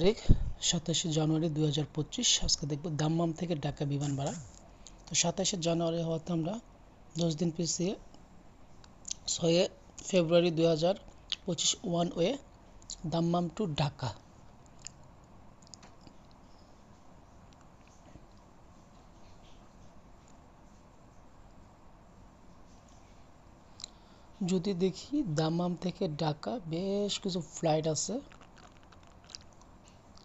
তারিখ সাতাশে জানুয়ারি দু হাজার পঁচিশ। আজকে দেখব দাম্মাম থেকে ঢাকা বিমান ভাড়া। তো সাতাশে জানুয়ারি হওয়াতে আমরা দশ দিন পিছিয়ে ছয়ে ফেব্রুয়ারি দু হাজার পঁচিশ one way Dammam to Dhaka. যদি দেখি দাম্মাম থেকে ঢাকা বেশ কিছু ফ্লাইট আছে।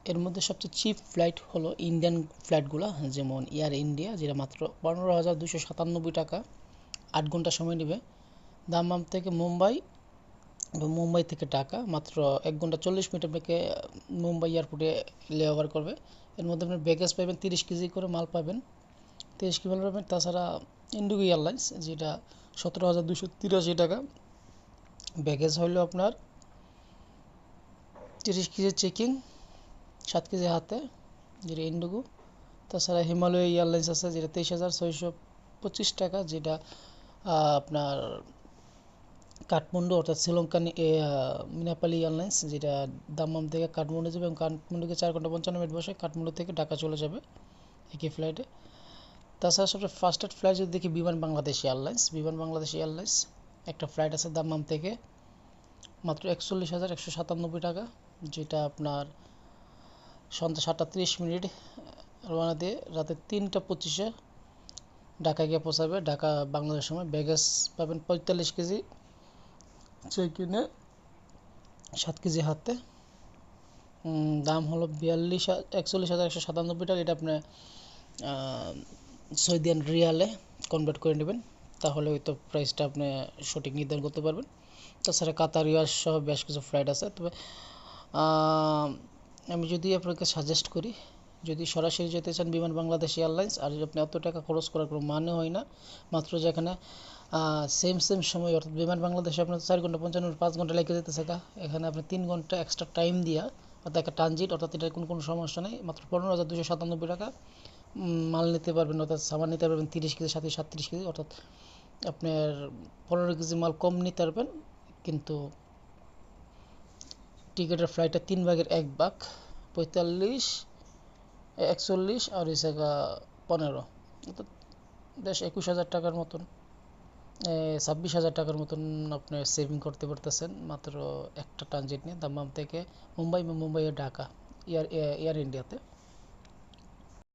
এর মধ্যে সবচেয়ে চিপ ফ্লাইট হলো ইন্ডিয়ান ফ্লাইটগুলো যেমন এয়ার ইন্ডিয়া যেটা মাত্র পনেরো হাজার দুশো সাতানব্বই টাকা, আট ঘণ্টা সময় নেবে। দাম্মাম থেকে মুম্বাই মুম্বাই থেকে ঢাকা, মাত্র এক ঘণ্টা চল্লিশ মিনিট আপনাকে মুম্বাই এয়ারপোর্টে লেওভার করবে। এর মধ্যে আপনি ব্যাগেজ পাবেন তিরিশ কেজি করে মাল পাবেন। তিরিশ কেজি মাল পাবেন, তাছাড়া ইন্ডিগো এয়ারলাইন্স যেটা সতেরো হাজার দুশো তিরাশি টাকা। ব্যাগেজ হইল আপনার তিরিশ কেজি চেকিং সাত কেজি হাতে, যেটা ইন্ডিগো। তাছাড়া হিমালয় এয়ারলাইন্স আছে, যেটা তেইশ হাজার ছয়শো পঁচিশ টাকা, যেটা আপনার কাঠমান্ডু, অর্থাৎ শ্রীলঙ্কান মিনাপালি এয়ারলাইন্স, যেটা দাম্মাম থেকে কাঠমান্ডু যাবে এবং কাঠমান্ডুকে চার ঘণ্টা পঞ্চান্ন মিনিট বসে কাঠমান্ডু থেকে ঢাকা চলে যাবে একই ফ্লাইটে তাছাড়া সবচেয়ে ফাস্টেস্ট ফ্লাইট যদি দেখি, বিমান বাংলাদেশ এয়ারলাইন্স। বিমান বাংলাদেশ এয়ারলাইন্স, একটা ফ্লাইট আছে দাম্মাম থেকে মাত্র একচল্লিশ হাজার একশো সাতানব্বই টাকা, যেটা আপনার সন্ধ্যা সাতটা তিরিশ মিনিট, রওনা দিয়ে রাতে তিনটা পঁচিশে ঢাকা গিয়ে পৌঁছাবে। ঢাকা বাংলাদেশ সময়। ব্যাগেজ পাবেন পঁয়তাল্লিশ কেজি চেক ইনে সাত কেজি হাতে। দাম হলো বিয়াল্লিশ একচল্লিশ হাজার একশো সাতানব্বই টাকা। এটা আপনি সৌদিয়ান রিয়ালে কনভার্ট করে নেবেন। তাহলে হয়তো প্রাইসটা আপনি সঠিক নির্ধারণ করতে পারবেন। তাছাড়া কাতার ইয়ার সহ বেশ কিছু ফ্লাইট আছে। তবে আমি যদি আপনাকে সাজেস্ট করি, যদি সরাসরি যেতে চান বিমান বাংলাদেশ এয়ারলাইন্স, আর আপনি অত টাকা খরচ করার কোনো মানে হয় না, মাত্র যেখানে সেম সেম সময়, অর্থাৎ বিমান বাংলাদেশে আপনার চার ঘণ্টা পঞ্চান্ন পাঁচ ঘণ্টা লেগে যেতে থাকা এখানে আপনি তিন ঘণ্টা এক্সট্রা টাইম দিয়া, অর্থাৎ একটা ট্রানজিট অর্থাৎ এটার কোনো কোনো সমস্যা নেই, মাত্র পনেরো হাজার দুশো সাতানব্বই টাকা মাল নিতে পারবেন, অর্থাৎ সামান নিতে পারবেন তিরিশ কেজি সাথে সাতত্রিশ কেজি, অর্থাৎ আপনার পনেরো কেজি মাল কম নিতে পারবেন, কিন্তু টিকিটের ফ্লাইটটা তিন ভাগের এক ভাগ, পঁয়তাল্লিশ, একচল্লিশ আর হয়েছে পনেরো। অর্থাৎ বেশ একুশ হাজার টাকার মতন। ছাব্বিশ হাজার টাকার মতন আপনি সেভিং করতে পারতেছেন, মাত্র একটা ট্রানজিট নিয়ে দাম্মাম থেকে মুম্বাই মুম্বাই ও ঢাকা এয়ার এয়ার ইন্ডিয়াতে